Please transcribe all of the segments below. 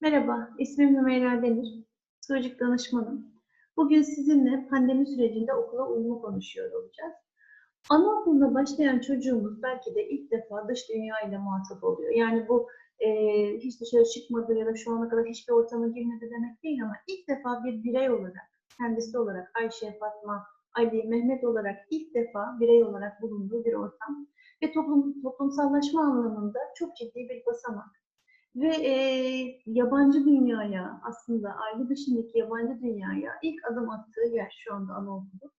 Merhaba, ismim Hümeyra Demir. Psikolojik danışmanım. Bugün sizinle pandemi sürecinde okula uyumu konuşuyor olacağız. Anaokuluna başlayan çocuğumuz belki de ilk defa dış dünya ile muhatap oluyor. Yani bu e, hiç dışarı çıkmadı ya da şu ana kadar hiçbir ortama girmedi demek değil ama ilk defa bir birey olarak, kendisi olarak Ayşe, Fatma, Ali, Mehmet olarak ilk defa birey olarak bulunduğu bir ortam ve toplum, toplumsallaşma anlamında çok ciddi bir basamak. Ve e, yabancı dünyaya aslında aile dışındaki yabancı dünyaya ilk adım attığı yer şu anda anaokulu.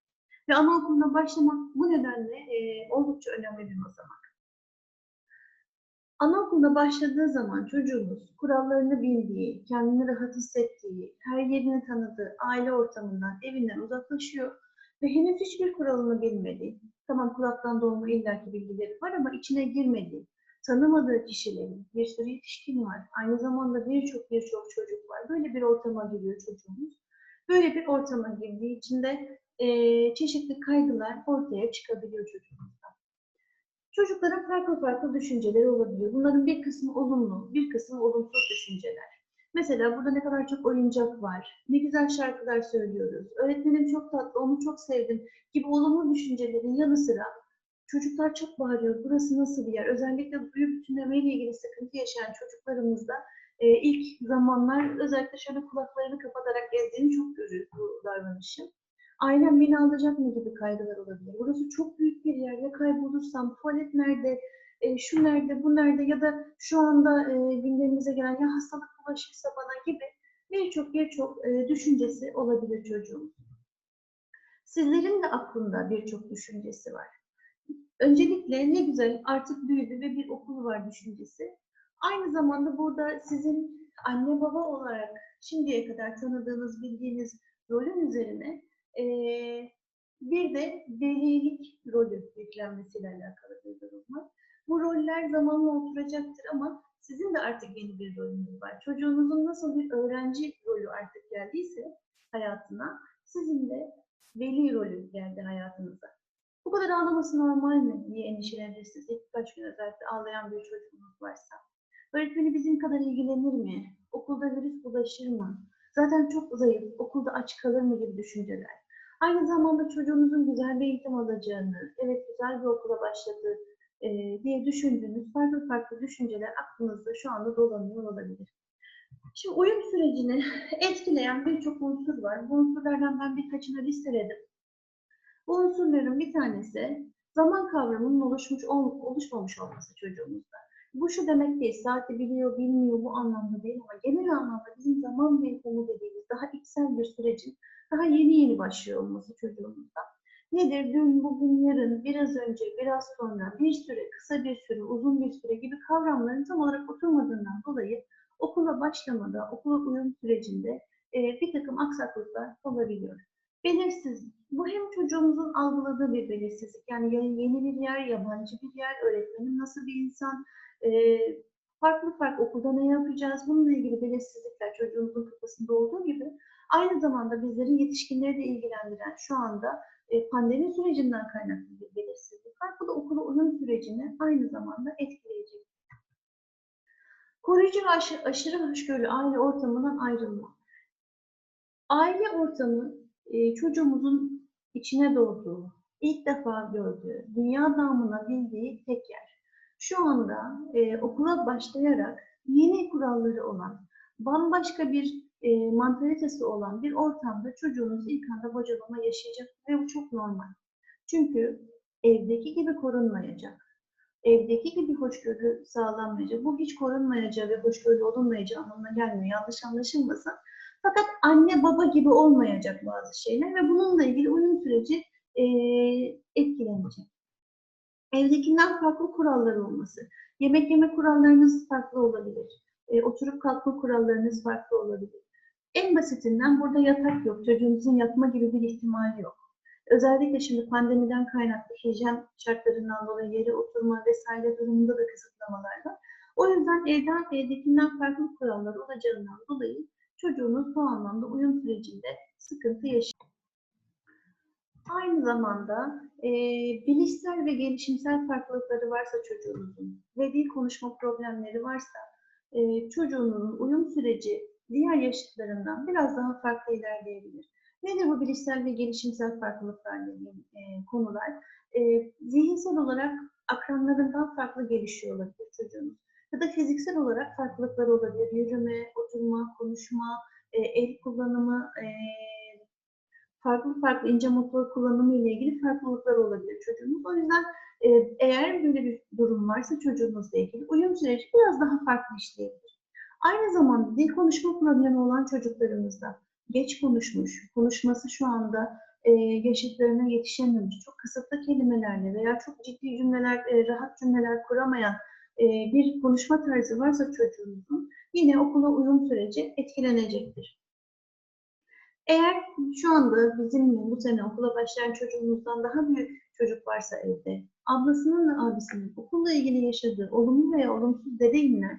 Ve anaokuluna başlamak bu nedenle e, oldukça önemli bir basamak. Anaokuluna başladığı zaman çocuğumuz kurallarını bildiği, kendini rahat hissettiği, her yerini tanıdığı aile ortamından, evinden uzaklaşıyor ve henüz hiçbir kuralını bilmediği, tamam kulaktan doğma illaki bilgileri var ama içine girmediği, tanımadığı kişilerin, bir sürü yetişkin var, aynı zamanda birçok birçok çocuk var. Böyle bir ortama giriyor çocuğumuz. Böyle bir ortama girdiği için de e, çeşitli kaygılar ortaya çıkabiliyor çocuğumuzda. Çocukların farklı farklı düşünceleri olabiliyor. Bunların bir kısmı olumlu, bir kısmı olumsuz düşünceler. Mesela burada ne kadar çok oyuncak var, ne güzel şarkılar söylüyoruz, öğretmenim çok tatlı, onu çok sevdim gibi olumlu düşüncelerin yanı sıra çocuklar çok bağırıyor, burası nasıl bir yer? Özellikle duyu bütünlemeyle ilgili sıkıntı yaşayan çocuklarımızda e, ilk zamanlar özellikle şöyle kulaklarını kapatarak gezdiğini çok görüyoruz bu davranışı. Ailem beni alacak mı gibi kaygılar olabilir. Burası çok büyük bir yer. Ya kaybolursam, tuvalet nerede, e, şu nerede, bu nerede ya da şu anda e, gündemimize gelen ya hastalık bulaşırsa bana gibi birçok birçok e, düşüncesi olabilir çocuğun. Sizlerin de aklında birçok düşüncesi var. Öncelikle ne güzel artık büyüdü ve bir okul var düşüncesi. Aynı zamanda burada sizin anne baba olarak şimdiye kadar tanıdığınız, bildiğiniz rolün üzerine e, bir de velilik rolü yüklenmesiyle alakalı bir durum var. Bu roller zamanla oturacaktır ama sizin de artık yeni bir rolünüz var. Çocuğunuzun nasıl bir öğrenci rolü artık geldiyse hayatına, sizin de veli rolü geldi hayatınıza. Bu kadar ağlaması normal mi diye endişelenirsiniz. İlk birkaç gün özellikle ağlayan bir çocuğunuz varsa. Öğretmeni bizim kadar ilgilenir mi? Okulda virüs bulaşır mı? Zaten çok zayıf, okulda aç kalır mı gibi düşünceler. Aynı zamanda çocuğunuzun güzel bir eğitim alacağını, evet güzel bir okula başladı e, diye düşündüğünüz farklı farklı düşünceler aklınızda şu anda dolanıyor olabilir. Şimdi uyum sürecini etkileyen birçok unsur var. Bu unsurlardan ben birkaçını listeledim. Bu unsurların bir tanesi zaman kavramının oluşmuş ol, oluşmamış olması çocuğumuzda. Bu şu demek değil, saati biliyor, bilmiyor bu anlamda değil ama genel anlamda bizim zaman mevhumu dediğimiz daha içsel bir sürecin daha yeni yeni başlıyor olması çocuğumuzda. Nedir? Dün, bugün, yarın, biraz önce, biraz sonra, bir süre, kısa bir süre, uzun bir süre gibi kavramların tam olarak oturmadığından dolayı okula başlamada, okula uyum sürecinde bir takım aksaklıklar olabiliyor. Belirsizlik. Bu hem çocuğumuzun algıladığı bir belirsizlik. Yani yeni bir yer, yabancı bir yer, öğretmenin nasıl bir insan, farklı farklı okulda ne yapacağız, bununla ilgili belirsizlikler çocuğumuzun kafasında olduğu gibi aynı zamanda bizlerin yetişkinleri de ilgilendiren şu anda e, pandemi sürecinden kaynaklı bir belirsizlik var. Bu da okula uyum sürecini aynı zamanda etkileyecek. Koruyucu ve aşırı, aşırı hoşgörülü aile ortamından ayrılma. Aile ortamı e, çocuğumuzun içine doğduğu, ilk defa gördüğü, dünya damına bildiği tek yer. Şu anda e, okula başlayarak yeni kuralları olan, bambaşka bir e, mantalitesi olan bir ortamda çocuğunuz ilk anda bocalama yaşayacak ve bu çok normal. Çünkü evdeki gibi korunmayacak. Evdeki gibi hoşgörü sağlanmayacak. Bu hiç korunmayacağı ve hoşgörülü olunmayacağı anlamına gelmiyor. Yanlış anlaşılmasın. Fakat anne baba gibi olmayacak bazı şeyler ve bununla ilgili uyum süreci e, etkilenecek. Evdekinden farklı kurallar olması. Yemek yeme kurallarınız farklı olabilir. E, oturup kalkma kurallarınız farklı olabilir. En basitinden burada yatak yok. Çocuğunuzun yatma gibi bir ihtimali yok. Özellikle şimdi pandemiden kaynaklı hijyen şartlarından dolayı yere oturma vesaire durumunda da kısıtlamalar var. O yüzden evden evdekinden farklı kurallar olacağından dolayı çocuğunuz bu anlamda uyum sürecinde sıkıntı yaşıyor. Aynı zamanda e, bilişsel ve gelişimsel farklılıkları varsa çocuğunuzun ve dil konuşma problemleri varsa e, çocuğunuzun uyum süreci diğer yaşıtlarından biraz daha farklı ilerleyebilir. Nedir bu bilişsel ve gelişimsel farklılıklar dediğim e, konular? E, zihinsel olarak akranlarından farklı gelişiyor olabilir çocuğunuz. Ya da fiziksel olarak farklılıkları olabilir. Yürüme, oturma, konuşma, e, el kullanımı, e, farklı farklı ince motor kullanımı ile ilgili farklılıklar olabilir çocuğunuz. O yüzden e, eğer böyle bir durum varsa çocuğunuzla ilgili uyum süreci biraz daha farklı işleyebilir. Aynı zamanda dil konuşma problemi olan çocuklarımızda geç konuşmuş, konuşması şu anda e, yaşıtlarına yetişememiş, çok kısıtlı kelimelerle veya çok ciddi cümleler, e, rahat cümleler kuramayan bir konuşma tarzı varsa çocuğunuzun yine okula uyum süreci etkilenecektir. Eğer şu anda bizimle bu sene okula başlayan çocuğumuzdan daha büyük çocuk varsa evde, ablasının ve abisinin okulla ilgili yaşadığı olumlu veya olumsuz deneyimler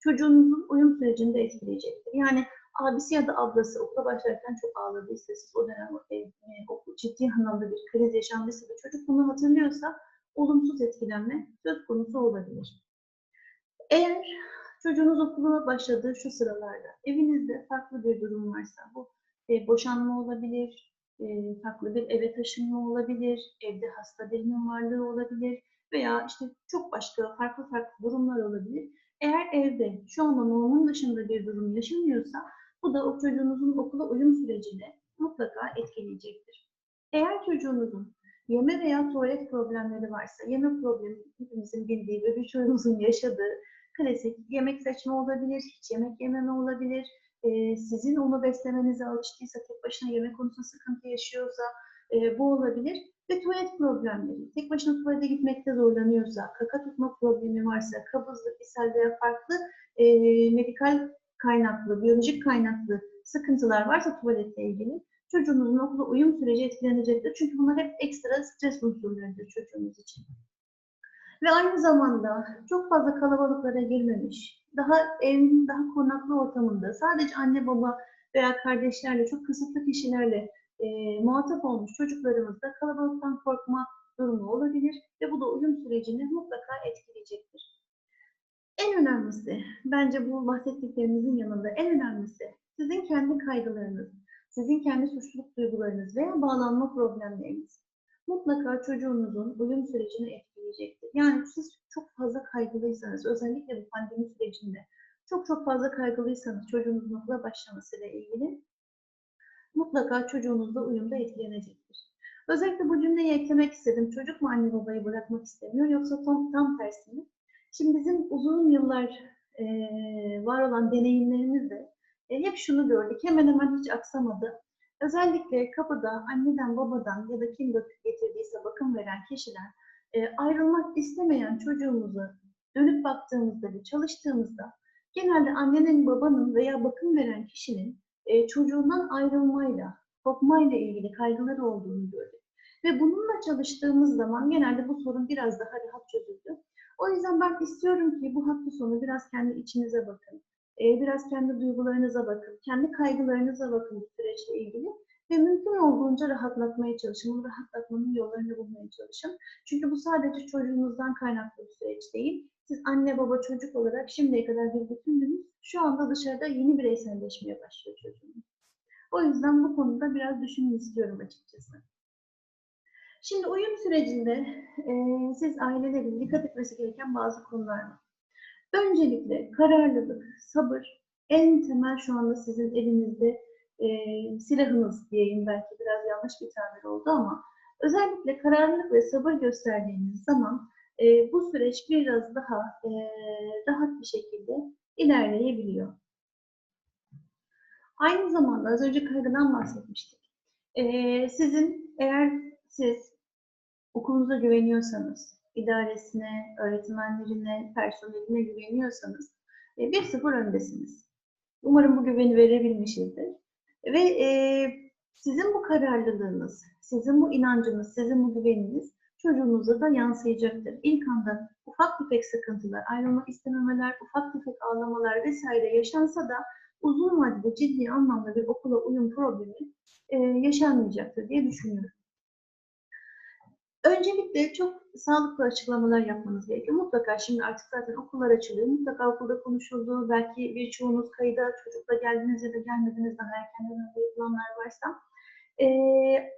çocuğunuzun uyum sürecini de etkileyecektir. Yani abisi ya da ablası okula başlarken çok ağladıysa, siz o dönem e, e, okul ciddi anlamda bir kriz yaşandıysa ve çocuk bunu hatırlıyorsa olumsuz etkilenme söz konusu olabilir. Eğer çocuğunuz okula başladığı şu sıralarda evinizde farklı bir durum varsa bu e, boşanma olabilir, e, farklı bir eve taşınma olabilir, evde hasta birinin varlığı olabilir veya işte çok başka farklı farklı durumlar olabilir. Eğer evde şu anda normun dışında bir durum yaşanıyorsa bu da o çocuğunuzun okula uyum sürecini mutlaka etkileyecektir. Eğer çocuğunuzun yeme veya tuvalet problemleri varsa, yeme problemi hepimizin bildiği ve birçoğumuzun yaşadığı klasik yemek seçme olabilir, hiç yemek yememe olabilir, e, sizin onu beslemenize alıştıysa, tek başına yemek konusunda sıkıntı yaşıyorsa e, bu olabilir. Ve tuvalet problemleri, tek başına tuvalete gitmekte zorlanıyorsa, kaka tutma problemi varsa, kabızlık, ishal veya farklı e, medikal kaynaklı, biyolojik kaynaklı sıkıntılar varsa tuvaletle ilgili çocuğunuzun okula uyum süreci etkilenecektir. Çünkü bunlar hep ekstra stres unsurlarıdır çocuğunuz için. Ve aynı zamanda çok fazla kalabalıklara girmemiş, daha evin daha korunaklı ortamında sadece anne baba veya kardeşlerle çok kısıtlı kişilerle e, muhatap olmuş çocuklarımızda kalabalıktan korkma durumu olabilir ve bu da uyum sürecini mutlaka etkileyecektir. En önemlisi, bence bu bahsettiklerimizin yanında en önemlisi sizin kendi kaygılarınız, sizin kendi suçluluk duygularınız veya bağlanma problemleriniz mutlaka çocuğunuzun uyum sürecini etkileyecektir. Yani siz çok fazla kaygılıysanız, özellikle bu pandemi sürecinde çok çok fazla kaygılıysanız çocuğunuzun okula başlamasıyla ilgili mutlaka çocuğunuzla uyumda etkilenecektir. Özellikle bu cümleyi eklemek istedim. Çocuk mu anne babayı bırakmak istemiyor yoksa tam, tam tersi mi? Şimdi bizim uzun yıllar e, var olan deneyimlerimizde e, hep şunu gördük. Hemen hemen hiç aksamadı. Özellikle kapıda anneden babadan ya da kim getirdiyse bakım veren kişiler e, ayrılmak istemeyen çocuğumuzu dönüp baktığımızda ve çalıştığımızda genelde annenin, babanın veya bakım veren kişinin e, çocuğundan ayrılmayla, kopmayla ilgili kaygıları olduğunu gördük. Ve bununla çalıştığımız zaman genelde bu sorun biraz daha rahat çözüldü. O yüzden ben istiyorum ki bu hafta sonu biraz kendi içinize bakın. E, biraz kendi duygularınıza bakın. Kendi kaygılarınıza bakın bu süreçle ilgili. Ve mümkün olduğunca rahatlatmaya çalışın. Bunu rahatlatmanın yollarını bulmaya çalışın. Çünkü bu sadece çocuğunuzdan kaynaklı bir süreç değil. Siz anne baba çocuk olarak şimdiye kadar bir bütündünüz. Şu anda dışarıda yeni bireyselleşmeye başlıyor çocuğunuz. O yüzden bu konuda biraz düşünün istiyorum açıkçası. Şimdi uyum sürecinde e, siz ailelerin dikkat etmesi gereken bazı konular var. Öncelikle kararlılık, sabır en temel şu anda sizin elinizde e, silahınız diyeyim belki biraz yanlış bir tabir oldu ama özellikle kararlılık ve sabır gösterdiğiniz zaman e, bu süreç biraz daha e, rahat bir şekilde ilerleyebiliyor. Aynı zamanda az önce kaygıdan bahsetmiştik. E, sizin eğer siz okulunuza güveniyorsanız, idaresine, öğretmenlerine, personeline güveniyorsanız e, 1-0 öndesiniz. Umarım bu güveni verebilmişizdir. Ve e, sizin bu kararlılığınız, sizin bu inancınız, sizin bu güveniniz çocuğunuza da yansıyacaktır. İlk anda ufak tefek sıkıntılar, ayrılmak istememeler, ufak tefek ağlamalar vesaire yaşansa da uzun vadede ciddi anlamda bir okula uyum problemi e, yaşanmayacaktır diye düşünüyorum. Öncelikle çok sağlıklı açıklamalar yapmanız gerekiyor. Mutlaka şimdi artık zaten okullar açılıyor. Mutlaka okulda konuşulduğu, belki birçoğunuz kayıda çocukla geldiniz ya da gelmediniz daha erkenden yapılanlar varsa e,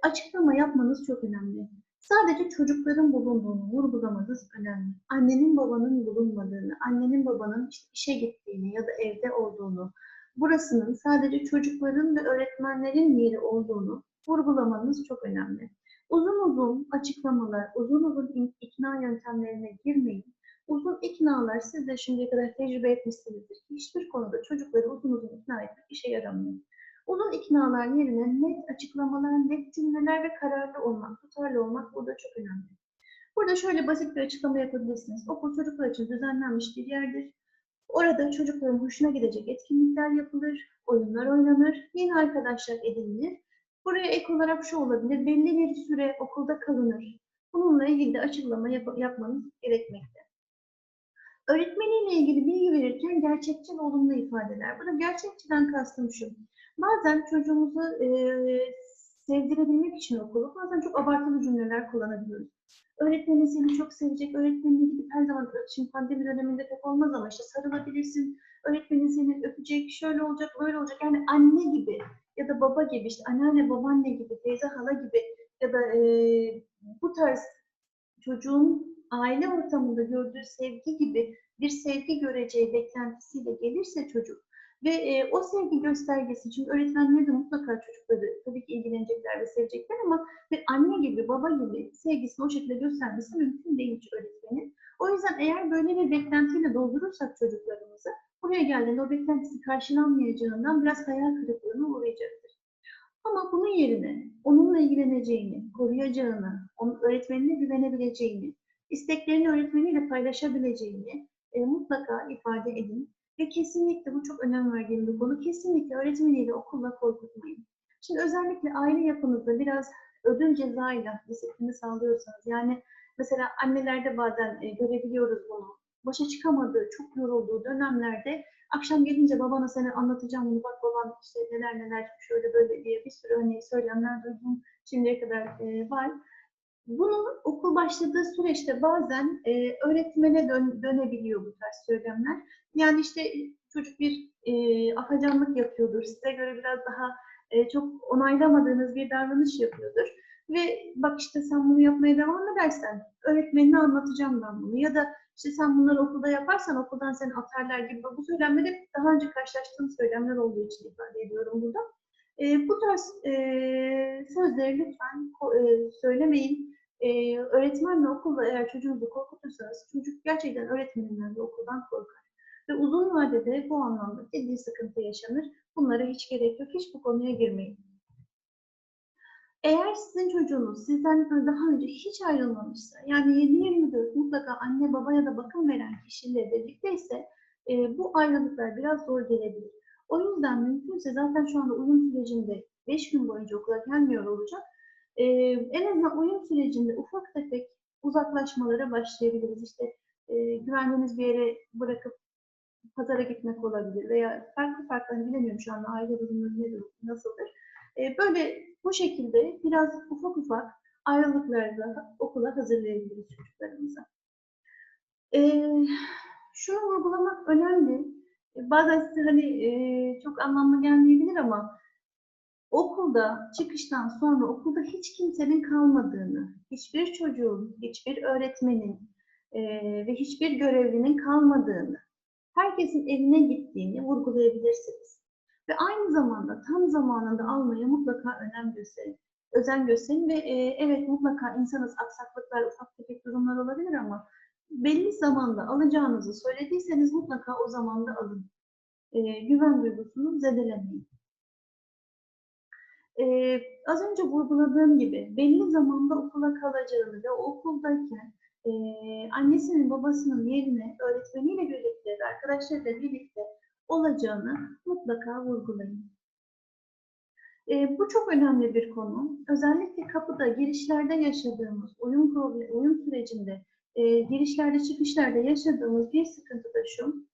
açıklama yapmanız çok önemli. Sadece çocukların bulunduğunu vurgulamanız önemli. Annenin babanın bulunmadığını, annenin babanın işte işe gittiğini ya da evde olduğunu, burasının sadece çocukların ve öğretmenlerin yeri olduğunu vurgulamanız çok önemli. Uzun uzun açıklamalar, uzun uzun ikna yöntemlerine girmeyin. Uzun iknalar siz de şimdiye kadar tecrübe etmişsinizdir. Hiçbir konuda çocukları uzun uzun ikna etmek işe yaramıyor. Uzun iknalar yerine net açıklamalar, net cümleler ve kararlı olmak, tutarlı olmak burada çok önemli. Burada şöyle basit bir açıklama yapabilirsiniz. Okul çocuklar için düzenlenmiş bir yerdir. Orada çocukların hoşuna gidecek etkinlikler yapılır, oyunlar oynanır, yeni arkadaşlar edinilir. Buraya ek olarak şu olabilir, belli bir süre okulda kalınır. Bununla ilgili de açıklama yap yapmanız gerekmekte. Öğretmeniyle ilgili bilgi verirken gerçekçi ve olumlu ifadeler. Burada gerçekçiden kastım şu. Bazen çocuğumuzu e, sevdirebilmek için okulu bazen çok abartılı cümleler kullanabiliyoruz. Öğretmenin seni çok sevecek, öğretmenine gidip her zaman, şimdi pandemi döneminde pek olmaz ama işte sarılabilirsin, öğretmenin seni öpecek, şöyle olacak, böyle olacak. Yani anne gibi ya da baba gibi, işte anneanne, babaanne gibi, teyze, hala gibi ya da e, bu tarz çocuğun aile ortamında gördüğü sevgi gibi bir sevgi göreceği beklentisiyle gelirse çocuk ve e, o sevgi göstergesi, çünkü öğretmenler de mutlaka çocukları tabii ki ilgilenecekler ve sevecekler ama bir anne gibi, baba gibi sevgisini o şekilde göstermesi mümkün değil hiç öğretmenin. O yüzden eğer böyle bir beklentiyle doldurursak çocuklarımızı, buraya geldiğinde o beklentisi karşılanmayacağından biraz hayal kırıklığına uğrayacaktır. Ama bunun yerine onunla ilgileneceğini, koruyacağını, onun öğretmenine güvenebileceğini, isteklerini öğretmeniyle paylaşabileceğini e, mutlaka ifade edin. Ve kesinlikle bu çok önem verdiğim bir konu. Kesinlikle öğretmeniyle okulla korkutmayın. Şimdi özellikle aile yapınızda biraz ödül cezayla disiplini sağlıyorsanız, yani mesela annelerde bazen e, görebiliyoruz bunu. Başa çıkamadığı, çok yorulduğu dönemlerde akşam gelince babana sana anlatacağım bunu, bak baban işte neler neler şöyle böyle diye bir sürü hani söylemler duydum şimdiye kadar e, var. Bunun okul başladığı süreçte bazen e, öğretmene dön, dönebiliyor bu tarz söylemler. Yani işte çocuk bir e, afacanlık yapıyordur, size göre biraz daha e, çok onaylamadığınız bir davranış yapıyordur. Ve bak işte sen bunu yapmaya devam edersen öğretmenine anlatacağım ben bunu. Ya da işte sen bunları okulda yaparsan okuldan seni atarlar gibi bu söylemleri daha önce karşılaştığım söylemler olduğu için ifade ediyorum burada. E, bu tarz e, sözleri lütfen e, söylemeyin. E, öğretmenle okulda eğer çocuğunuzu korkutursanız çocuk gerçekten öğretmeninden ve okuldan korkar. Ve uzun vadede bu anlamda ciddi sıkıntı yaşanır. Bunlara hiç gerek yok. Hiç bu konuya girmeyin. Eğer sizin çocuğunuz sizden daha önce hiç ayrılmamışsa, yani 7-24 mutlaka anne baba ya da bakım veren kişiyle birlikteyse e, bu ayrılıklar biraz zor gelebilir. O yüzden mümkünse zaten şu anda uyum sürecinde 5 gün boyunca okula gelmiyor olacak. E, en azından uyum sürecinde ufak tefek uzaklaşmalara başlayabiliriz. İşte e, güvendiğiniz bir yere bırakıp pazara gitmek olabilir veya farklı farklı hani bilemiyorum şu anda aile durumları nedir, nasıldır. E, böyle bu şekilde biraz ufak ufak ayrılıklarla okula hazırlayabiliriz çocuklarımıza. E, şunu vurgulamak önemli. E, bazen size hani e, çok anlamlı gelmeyebilir ama okulda çıkıştan sonra okulda hiç kimsenin kalmadığını, hiçbir çocuğun, hiçbir öğretmenin e, ve hiçbir görevlinin kalmadığını, herkesin evine gittiğini vurgulayabilirsiniz. Ve aynı zamanda tam zamanında almaya mutlaka önem gösterin. Özen gösterin ve e, evet mutlaka insanız aksaklıklar, ufak tefek durumlar olabilir ama belli zamanda alacağınızı söylediyseniz mutlaka o zamanda alın. E, güven duygusunu zedelemeyin. Ee, az önce vurguladığım gibi belli zamanda okula kalacağını ve okuldayken e, annesinin babasının yerine öğretmeniyle birlikte ve arkadaşlarıyla birlikte olacağını mutlaka vurgulayın. E, bu çok önemli bir konu. Özellikle kapıda, girişlerde yaşadığımız problem, uyum sürecinde, e, girişlerde, çıkışlarda yaşadığımız bir sıkıntı da şu.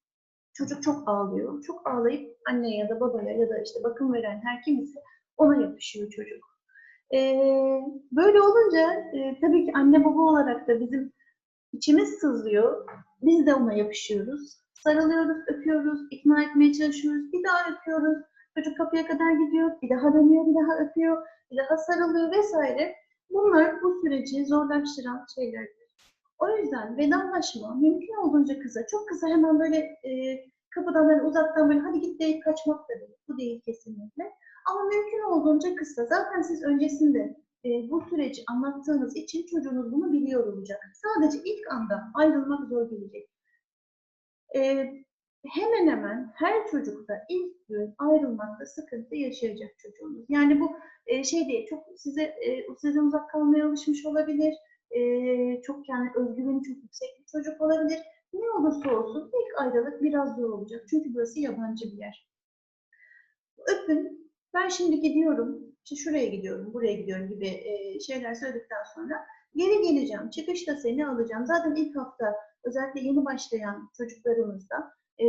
Çocuk çok ağlıyor. Çok ağlayıp anneye ya da babaya ya da işte bakım veren her kimse ona yapışıyor çocuk. Ee, böyle olunca e, tabii ki anne baba olarak da bizim içimiz sızlıyor. Biz de ona yapışıyoruz. Sarılıyoruz, öpüyoruz, ikna etmeye çalışıyoruz. Bir daha öpüyoruz. Çocuk kapıya kadar gidiyor, bir daha dönüyor, bir daha öpüyor, bir daha sarılıyor vesaire. Bunlar bu süreci zorlaştıran şeylerdir. O yüzden vedalaşma mümkün olduğunca kısa, çok kısa hemen böyle e, kapıdan böyle uzaktan böyle hadi git deyip kaçmak da değil. Bu değil kesinlikle. Ama mümkün olduğunca kısa. Zaten siz öncesinde e, bu süreci anlattığınız için çocuğunuz bunu biliyor olacak. Sadece ilk anda ayrılmak zor gelecek. E, hemen hemen her çocukta ilk gün ayrılmakta sıkıntı yaşayacak çocuğunuz. Yani bu e, şey değil, çok size e, sizden uzak kalmaya alışmış olabilir, e, çok yani özgüveni çok yüksek bir çocuk olabilir. Ne olursa olsun ilk ayrılık biraz zor olacak. Çünkü burası yabancı bir yer. Öpün, ben şimdi gidiyorum, işte şuraya gidiyorum, buraya gidiyorum gibi e, şeyler söyledikten sonra geri geleceğim, çıkışta seni alacağım. Zaten ilk hafta özellikle yeni başlayan çocuklarımızda e,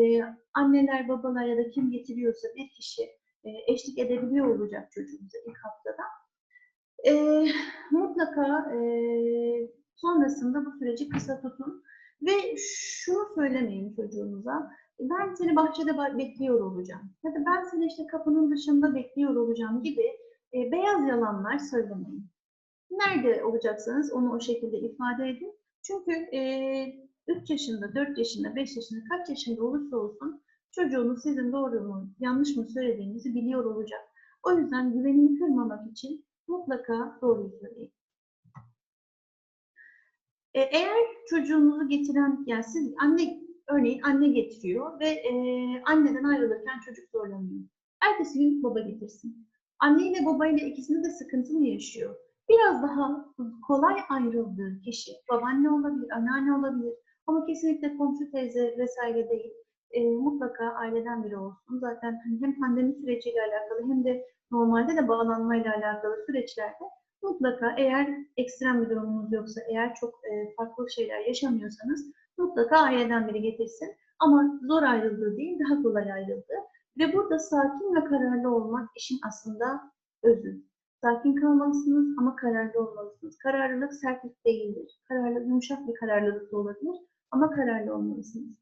anneler, babalar ya da kim getiriyorsa bir kişi e, eşlik edebiliyor olacak çocuğumuza ilk haftada. E, mutlaka e, sonrasında bu süreci kısa tutun ve şunu söylemeyin çocuğunuza. Ben seni bahçede bekliyor olacağım. Ya da ben seni işte kapının dışında bekliyor olacağım gibi e, beyaz yalanlar söylemeyin. Nerede olacaksanız onu o şekilde ifade edin. Çünkü e, 3 yaşında, 4 yaşında, 5 yaşında, kaç yaşında olursa olsun çocuğunuz sizin doğru mu, yanlış mı söylediğinizi biliyor olacak. O yüzden güvenini kırmamak için mutlaka doğruyu söyleyin. E, eğer çocuğunuzu getiren, yani siz anne, örneğin anne getiriyor ve e, anneden ayrılırken çocuk zorlanıyor. Ertesi gün baba getirsin. Anne ile baba ile ikisinde de sıkıntı mı yaşıyor? Biraz daha kolay ayrıldığı kişi, babaanne olabilir, anneanne olabilir, ama kesinlikle komşu teyze vesaire değil. E, mutlaka aileden biri olsun. Zaten hem pandemi süreciyle alakalı hem de normalde de bağlanmayla alakalı süreçlerde mutlaka eğer ekstrem bir durumunuz yoksa, eğer çok e, farklı şeyler yaşamıyorsanız mutlaka aileden biri getirsin. Ama zor ayrıldığı değil, daha kolay ayrıldığı. Ve burada sakin ve kararlı olmak işin aslında özü. Sakin kalmalısınız ama kararlı olmalısınız. Kararlılık sertlik değildir. Kararlılık yumuşak bir kararlılık da olabilir ama kararlı olmalısınız.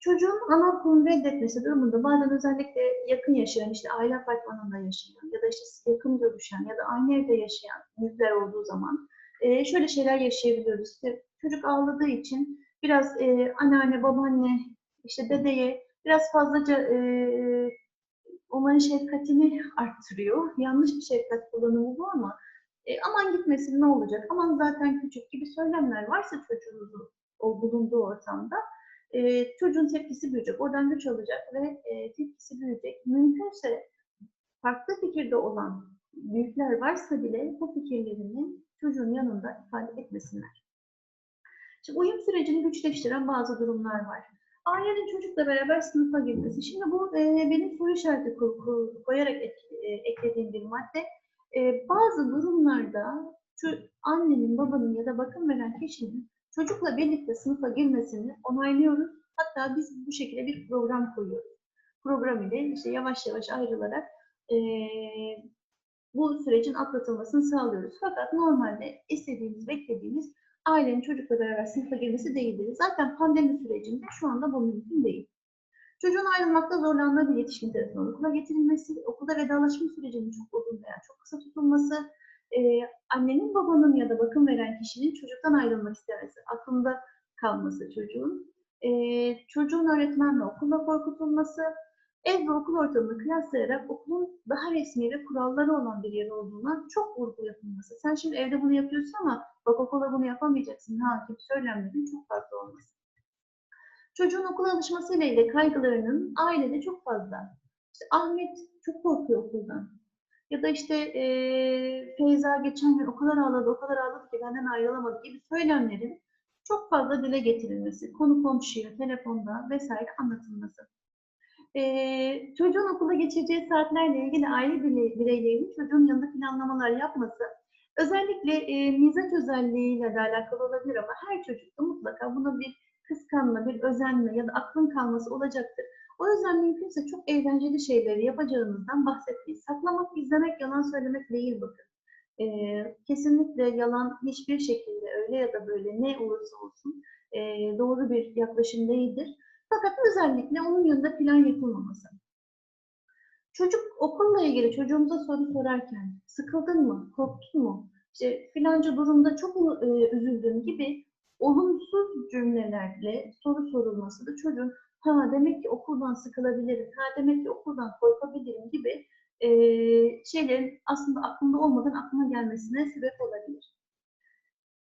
Çocuğun ana okulunu reddetmesi durumunda bazen özellikle yakın yaşayan, işte aile apartmanında yaşayan ya da işte yakın görüşen ya da aynı evde yaşayan büyükler olduğu zaman e, şöyle şeyler yaşayabiliyoruz. İşte çocuk ağladığı için biraz e, anneanne, babaanne, işte dedeye biraz fazlaca e, onların şefkatini arttırıyor. Yanlış bir şefkat kullanımı bu ama e, aman gitmesin ne olacak, aman zaten küçük gibi söylemler varsa çocuğunuzun o bulunduğu ortamda e, çocuğun tepkisi büyüyecek. Oradan güç alacak ve e, tepkisi büyüyecek. Mümkünse farklı fikirde olan büyükler varsa bile bu fikirlerini çocuğun yanında ifade etmesinler. Şimdi uyum sürecini güçleştiren bazı durumlar var. Ailenin çocukla beraber sınıfa girmesi. Şimdi bu e, benim soru işareti koyarak ek, e, eklediğim bir madde. E, bazı durumlarda şu annenin, babanın ya da bakım veren kişinin çocukla birlikte sınıfa girmesini onaylıyoruz. Hatta biz bu şekilde bir program koyuyoruz. Program ile işte yavaş yavaş ayrılarak e, bu sürecin atlatılmasını sağlıyoruz. Fakat normalde istediğimiz, beklediğimiz ailenin çocukla beraber sınıfa girmesi değildir. Zaten pandemi sürecinde şu anda bu mümkün değil. Çocuğun ayrılmakta zorlandığı bir yetişkin tarafından okula getirilmesi, okulda vedalaşma sürecinin çok uzun veya çok kısa tutulması, e, annenin babanın ya da bakım veren kişinin çocuktan ayrılmak istemesi, aklında kalması çocuğun, e, çocuğun öğretmenle okulla korkutulması, ev ve okul ortamını kıyaslayarak okulun daha resmi ve kuralları olan bir yer olduğuna çok vurgu yapılması. Sen şimdi evde bunu yapıyorsun ama bak okulda bunu yapamayacaksın. Ha gibi söylemlerin çok fazla olması. Çocuğun okula alışmasıyla ile kaygılarının ailede çok fazla. İşte Ahmet çok korkuyor okuldan. Ya da işte e, Feyza geçen gün o kadar ağladı, o kadar ağladı ki benden ayrılamadı gibi söylemlerin çok fazla dile getirilmesi, konu komşuya, telefonda vesaire anlatılması. Ee, çocuğun okula geçireceği saatlerle ilgili aile bireylerinin çocuğun yanında planlamalar yapması özellikle e, mizaç özelliğiyle de alakalı olabilir ama her çocukta mutlaka buna bir kıskanma, bir özenme ya da aklın kalması olacaktır. O yüzden mümkünse çok eğlenceli şeyleri yapacağınızdan bahsetmeyin. Saklamak, izlemek, yalan söylemek değil bakın. E, kesinlikle yalan hiçbir şekilde öyle ya da böyle ne olursa olsun e, doğru bir yaklaşım değildir. Fakat özellikle onun yanında plan yapılmaması. Çocuk okulla ilgili çocuğumuza soru sorarken sıkıldın mı, korktun mu, işte filanca durumda çok mu e, üzüldün gibi olumsuz cümlelerle soru sorulması da çocuğun ha demek ki okuldan sıkılabilirim, ha demek ki okuldan korkabilirim gibi e, şeylerin aslında aklında olmadan aklına gelmesine sebep olabilir.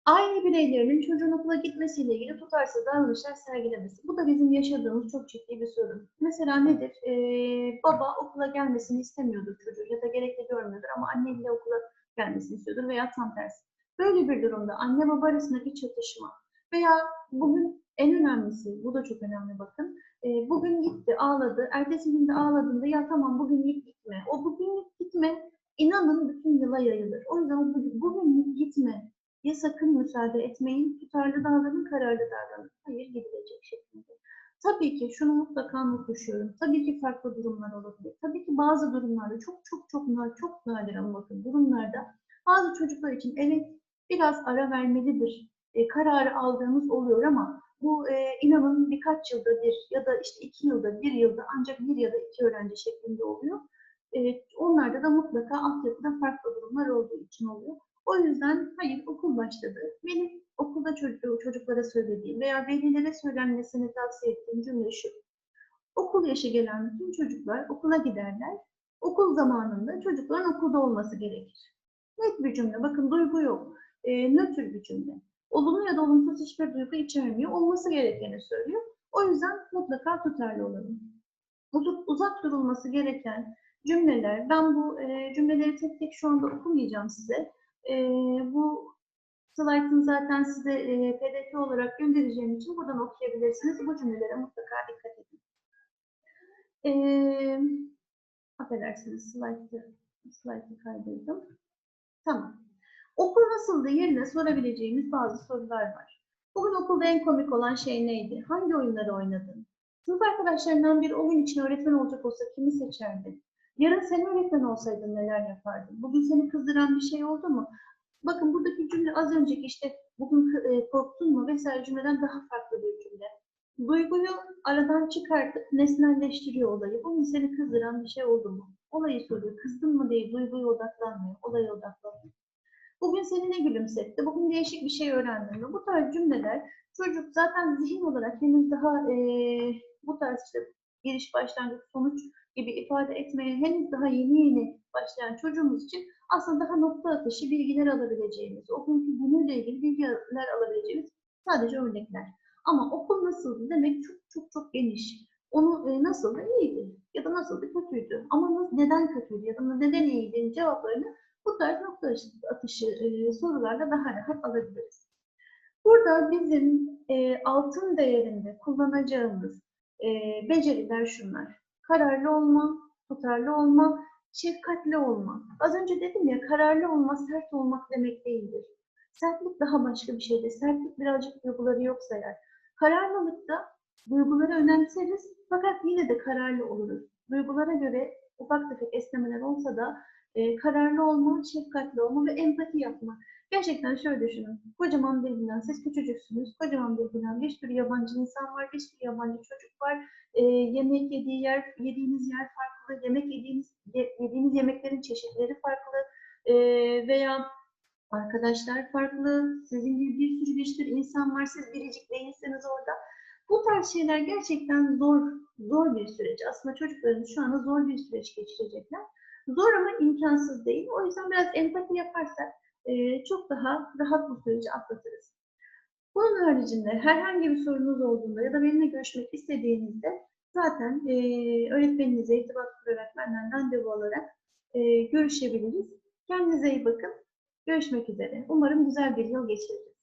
Aile bireylerinin çocuğun okula gitmesiyle ilgili tutarsız davranışlar sergilemesi. Bu da bizim yaşadığımız çok ciddi bir sorun. Mesela nedir? Ee, baba okula gelmesini istemiyordur çocuğu ya da gerekli görmüyordur ama anneyle okula gelmesini istiyordur veya tam tersi. Böyle bir durumda anne baba arasındaki çatışma veya bugün en önemlisi, bu da çok önemli bakın. Ee, bugün gitti, ağladı, ertesi günde ağladığında ya tamam bugünlük gitme. O bugünlük gitme inanın bütün yıla yayılır. O yüzden bugünlük gitme ya sakın müsaade etmeyin, tutarlı davranın, kararlı davranın. Hayır gidilecek şeklinde. Tabii ki şunu mutlaka not. Tabii ki farklı durumlar olabilir. Tabii ki bazı durumlarda çok çok çok nadir, çok nadir ama bakın durumlarda bazı çocuklar için evet biraz ara vermelidir. E, kararı aldığımız oluyor ama bu e, inanın birkaç yılda bir ya da işte iki yılda bir yılda ancak bir ya da iki öğrenci şeklinde oluyor. E, onlarda da mutlaka altyapıda farklı durumlar olduğu için oluyor. O yüzden hayır okul başladı. Benim okulda çocuğu, çocuklara söylediğim veya velilere söylenmesini tavsiye ettiğim cümle şu. Okul yaşı gelen bütün çocuklar okula giderler. Okul zamanında çocukların okulda olması gerekir. Net bir cümle. Bakın duygu yok. E, nötr bir cümle. Olumlu ya da olumsuz hiçbir duygu içermiyor. Olması gerekeni söylüyor. O yüzden mutlaka tutarlı olalım. Uzak, uzak durulması gereken cümleler. Ben bu e, cümleleri tek tek şu anda okumayacağım size. E, bu slaytın zaten size e, pdf olarak göndereceğim için buradan okuyabilirsiniz. Bu cümlelere mutlaka dikkat edin. E, affedersiniz slaytı, slaytı kaydırdım. Tamam. Okul nasıldı yerine sorabileceğimiz bazı sorular var. Bugün okulda en komik olan şey neydi? Hangi oyunları oynadın? Sınıf arkadaşlarından biri o gün için öğretmen olacak olsa kimi seçerdin? Yarın sen öğretmen olsaydın neler yapardın? Bugün seni kızdıran bir şey oldu mu? Bakın buradaki cümle az önceki işte bugün e, korktun mu vesaire cümleden daha farklı bir cümle. Duyguyu aradan çıkartıp nesnelleştiriyor olayı. Bugün seni kızdıran bir şey oldu mu? Olayı soruyor. Kızdın mı değil, duyguya odaklanmıyor, olaya odaklanıyor. Bugün seni ne gülümsetti? Bugün değişik bir şey öğrendin mi? Bu tarz cümleler çocuk zaten zihin olarak henüz daha e, bu tarz işte giriş, başlangıç, sonuç gibi ifade etmeye henüz daha yeni yeni başlayan çocuğumuz için aslında daha nokta atışı bilgiler alabileceğimiz, o günkü günüyle ilgili bilgiler alabileceğimiz sadece örnekler. Ama okul nasıldı demek çok çok çok geniş. Onu e, nasıldı iyiydi ya da nasıldı kötüydü. Ama neden kötüydü ya da neden iyiydi cevaplarını bu tarz nokta atışı e, sorularla daha rahat alabiliriz. Burada bizim e, altın değerinde kullanacağımız e, beceriler şunlar. Kararlı olma, tutarlı olma, şefkatli olma. Az önce dedim ya kararlı olma sert olmak demek değildir. Sertlik daha başka bir şeydir. Sertlik birazcık duyguları yoksa eğer. Kararlılıkta duyguları önemseriz fakat yine de kararlı oluruz. Duygulara göre ufak tefek esnemeler olsa da e, kararlı olma, şefkatli olma ve empati yapma. Gerçekten şöyle düşünün. Kocaman bir bina, siz küçücüksünüz. Kocaman bir bina, bir sürü yabancı insan var, bir sürü yabancı çocuk var. E, yemek yediği yer, yediğiniz yer farklı, yemek yediğiniz, ye- yediğiniz yemeklerin çeşitleri farklı. E, veya arkadaşlar farklı, sizin gibi bir sürü bir sürü insan var, siz biricik değilsiniz orada. Bu tarz şeyler gerçekten zor, zor bir süreç. Aslında çocuklarımız şu anda zor bir süreç geçirecekler. Zor ama imkansız değil. O yüzden biraz empati yaparsak e, çok daha rahat bu süreci atlatırız. Bunun haricinde herhangi bir sorunuz olduğunda ya da benimle görüşmek istediğinizde zaten e, öğretmeninize irtibat kurarak benden randevu alarak e, görüşebiliriz. Kendinize iyi bakın. Görüşmek üzere. Umarım güzel bir yıl geçiririz.